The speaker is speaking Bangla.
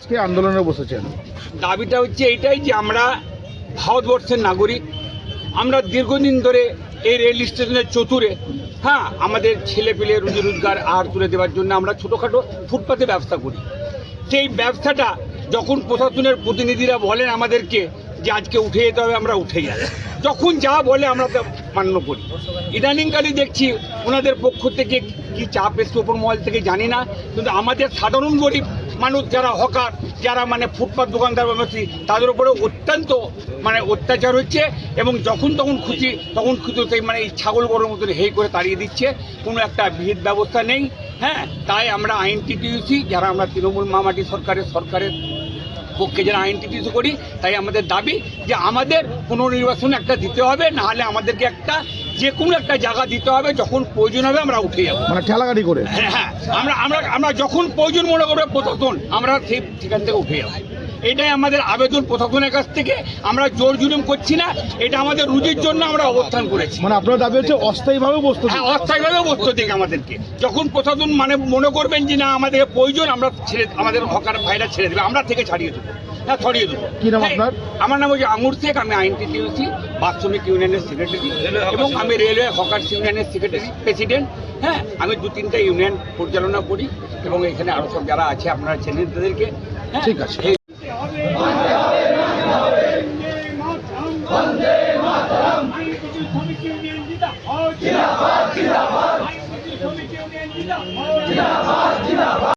আজকে আন্দোলনে বসেছেন। দাবিটা হচ্ছে এইটাই যে আমরা ভারতবর্ষের নাগরিক, আমরা দীর্ঘদিন ধরে এই রেল স্টেশনের চতুরে হ্যাঁ আমাদের ছেলে পেলে রুজি রোজগার আর তুলে দেওয়ার জন্য আমরা ছোটোখাটো ফুটপাতে ব্যবসা করি। সেই ব্যবসাটা যখন প্রশাসনের প্রতিনিধিরা বলেন আমাদেরকে যে আজকে উঠে যেতে হবে, আমরা উঠে যাই। যখন যা বলে আমরা মান্য করি ইদানিংকালে দেখছি ওনাদের পক্ষ থেকে কি চাপ এসছে, ওপর মহল থেকে জানি না, কিন্তু আমাদের সাধারণ গরিব মানুষ যারা হকার, যারা মানে ফুটপাত দোকানদার ব্যবসায়ী, তাদের উপরে অত্যন্ত মানে অত্যাচার হচ্ছে এবং যখন তখন খুশি তখন খুশি সেই মানে এই ছাগল গরুর মতন হেই করে তাড়িয়ে দিচ্ছে। কোনো একটা বিহিত ব্যবস্থা নেই হ্যাঁ? তাই আমরা আইন টিটিউসি যারা আমরা তৃণমূল মামাটি সরকারের সরকারের পক্ষে যারা আইন টিটিউসি করি, তাই আমাদের দাবি যে আমাদের পুনর্নির্বাচন একটা দিতে হবে নাহলে আমাদেরকে একটা যে কোনো একটা জায়গা দিতে হবে যখন প্রয়োজন হবে আমরা উঠে যাব। মানে ঠেলাগাড়ি করে? হ্যাঁ হ্যাঁ আমরা আমরা আমরা যখন প্রয়োজন মনে করবে প্রশাসন আমরা সেই সেখান থেকে উঠে যাব। এটাই আমাদের আবেদন প্রশাসনের কাছ থেকে। আমরা জোর জুলুম করছি না এটা আমাদের রুজির জন্য আমরা অবস্থান করেছি। মানে আপনার দাবি হচ্ছে অস্থায়ীভাবে বসতে হ্যাঁ অস্থায়ীভাবে বসতে দিক আমাদেরকে। যখন প্রশাসন মানে মনে করবেন যে না আমাদের প্রয়োজন আমরা ছেড়ে আমাদের হকার ভাইরা ছেড়ে দেবে আমরা থেকে ছাড়িয়ে দেবো। হ্যাঁ ছড়িয়ে দেবো। কি নাম হ্যাঁ, আপনার? আমার নাম হচ্ছে আঙুর শেখ আমি আইন টিটিউসি বাস্তবিক ইউনিয়নের সেক্রেটারি এবং আমি রেলওয়ে হকার্স ইউনিয়নের সেক্রেটারি প্রেসিডেন্ট হ্যাঁ আমি দু তিনটা ইউনিয়ন পরিচালনা করি এবং এখানে আরও সব যারা আছে আপনারা চেনেন তাদেরকে। হ্যাঁ, ঠিক আছে। 点击的好，记得，好，记得，好，还有个镜头里就有点的。